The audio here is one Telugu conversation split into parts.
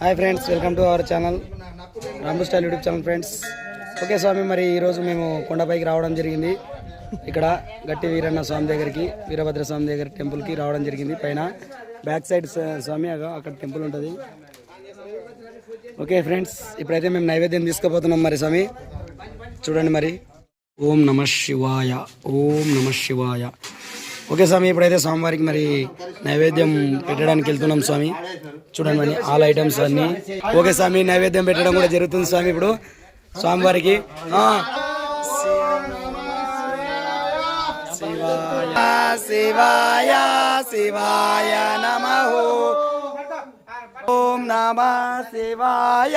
Hi friends welcome to our channel Rambu style YouTube channel friends okay స్వామి మరి ఈరోజు మేము కొండపైకి రావడం జరిగింది. ఇక్కడ గట్టి వీరన్న స్వామి దగ్గరికి వీరభద్ర స్వామి దగ్గర టెంపుల్కి రావడం జరిగింది. పైన బ్యాక్ సైడ్ స్వామి అక్కడ టెంపుల్ ఉంటుంది. ఓకే ఫ్రెండ్స్ ఇప్పుడైతే మేము నైవేద్యం తీసుకుపోతున్నాం మరి స్వామి. చూడండి మరి. ఓం నమ శివాయ ఓం నమ శివాయ. ఓకే స్వామి ఇప్పుడైతే స్వామివారికి మరి నైవేద్యం పెట్టడానికి వెళ్తున్నాం స్వామి. చూడండి మరి ఆల్ ఐటమ్స్ అన్ని. ఓకే స్వామి నైవేద్యం పెట్టడం కూడా జరుగుతుంది స్వామి ఇప్పుడు. స్వామివారికి. శివాయ శివాయ శివాయ నమ. ఓం నమ శివాయ.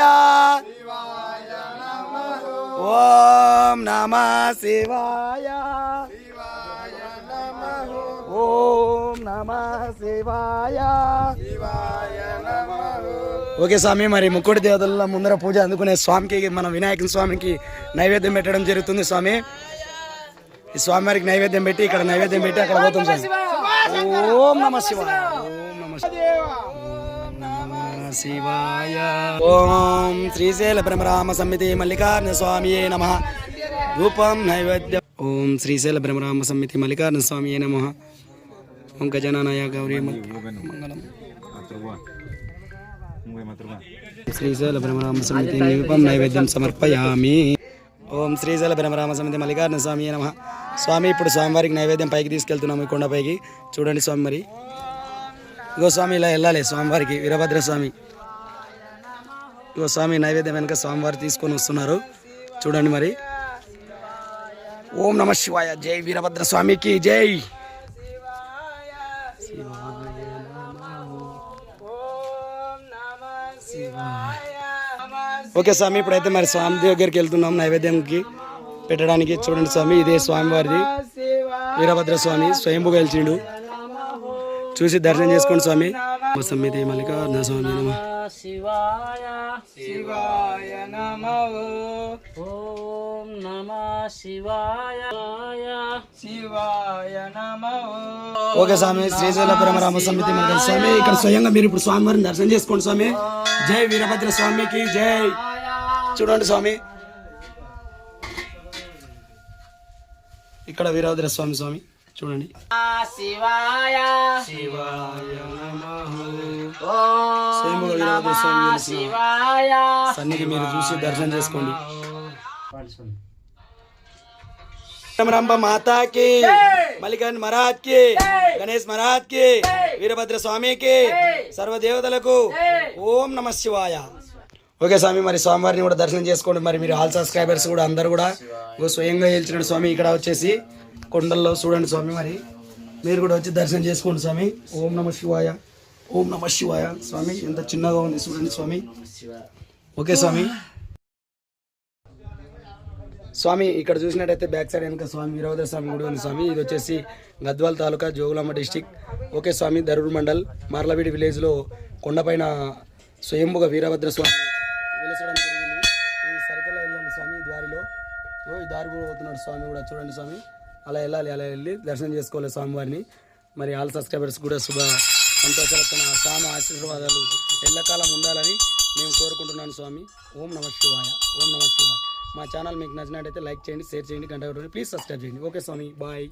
ఓం నమ శివాయ. ఓం నమ శివాయ. ఓకే స్వామి మరి ముక్కుడి దేవతల ముందర పూజ అందుకునే స్వామికి మన వినాయక స్వామికి నైవేద్యం పెట్టడం జరుగుతుంది స్వామి. ఈ స్వామివారికి నైవేద్యం పెట్టి ఇక్కడ నైవేద్యం పెట్టి అక్కడ పోతాం స్వామి. ఓం నమ శివాయ. ఓం నమ శివాయ ఓం శ్రీశైల బ్రహ్మరామ సమితి మల్లికార్జున స్వామి నమ. రూపం నైవేద్యం. ఓం శ్రీశైల బ్రహ్మరామ సమితి మల్లికార్జున స్వామి నమ. గజనానాయ గౌరీ మంగళం శ్రీశైల బ్రహ్మరామ సమితి రూపం నైవేద్యం సమర్పయామి ఓం శ్రీశైల బ్రహ్మరామ సమితి మల్లికార్జున స్వామి నమ స్వామి ఇప్పుడు స్వామివారికి నైవేద్యం పైకి తీసుకెళ్తున్నాము కొండపైకి. చూడండి స్వామి మరి. ఇగో స్వామి ఇలా వెళ్ళాలి స్వామివారికి. వీరభద్ర స్వామి. ఇగో స్వామి నైవేద్యం వెనక స్వామివారు తీసుకొని వస్తున్నారు. చూడండి మరి. ఓం నమ శివాయ. జై వీరభద్ర స్వామికి జై. ఓకే స్వామి ఇప్పుడైతే మరి స్వామి దగ్గరికి వెళ్తున్నాం నైవేద్యంకి పెట్టడానికి. చూడండి స్వామి ఇదే స్వామివారిది. వీరభద్ర స్వామి స్వయంభుగా వెళ్చిండు చూసి దర్శనం చేసుకోండి స్వామి. సమ్మితి మల్లికార్జున స్వామి నమ. శివాయ. శివాయ నమో. నమ శివాయ శివాయ నమో. ఓకే స్వామి శ్రీశైల పరమరామ సమితి మన స్వామి ఇక్కడ స్వయంగా మీరు ఇప్పుడు స్వామివారిని దర్శనం చేసుకోండి స్వామి. జై వీరభద్ర స్వామికి జై. చూడండి స్వామి. ఇక్కడ వీరభద్ర స్వామి స్వామి చూడండి. శివాయ. శివాయ స్వామి సన్నిధి మీరు చూసి దర్శనం చేసుకోండి. రంభ మాతాకి మల్లికార్జున మహారాజ్కి గణేష్ మహారాజ్కి వీరభద్ర స్వామికి సర్వదేవతలకు ఓం నమ శివాయ ఓకే స్వామి మరి స్వామివారిని కూడా దర్శనం చేసుకోండి. మరి మీరు ఆల్ సబ్స్క్రైబర్స్ కూడా అందరు కూడా స్వయంగా గెలిచిన స్వామి ఇక్కడ వచ్చేసి కొండల్లో చూడండి స్వామి మరి. మీరు కూడా వచ్చి దర్శనం చేసుకోండి స్వామి. ఓం నమ శివాయ. ఓం నమ శివాయ. స్వామి ఎంత చిన్నగా ఉంది చూడండి స్వామి. ఓకే స్వామి. స్వామి ఇక్కడ చూసినట్టయితే బ్యాక్ సైడ్ వెనుక స్వామి వీరభద్ర స్వామి గుడి ఉంది స్వామి. ఇది వచ్చేసి గద్వాల్ తాలూకా జోగులాంబ డిస్టిక్. ఓకే స్వామి దరూర్ మండల్ మార్లవీడి విలేజ్లో కొండపైన స్వయంభుగా వీరభద్ర స్వామి వెలసడం జరిగింది. ఈ సరికల్లో వెళ్ళండి స్వామి దారిలో ఓ ఈ దారి కూడా పోతున్నాడు స్వామి కూడా. చూడండి స్వామి అలా వెళ్ళాలి అలా వెళ్ళి దర్శనం చేసుకోవాలి స్వామివారిని. మరి ఆల్ సబ్స్క్రైబర్స్ కూడా శుభ సంతోషాలతో స్వామి ఆశీర్వాదాలు ఎల్లకాలం ఉండాలని మేము కోరుకుంటున్నాను స్వామి. ఓం నమ శివాయ ఓం నమ శివాయ. మా ఛానల్ మీకు నచ్చినట్టయితే లైక్ చేయండి షేర్ చేయండి గంట ప్లీజ్ సబ్స్క్రైబ్ చేయండి. ఓకే స్వామి బాయ్.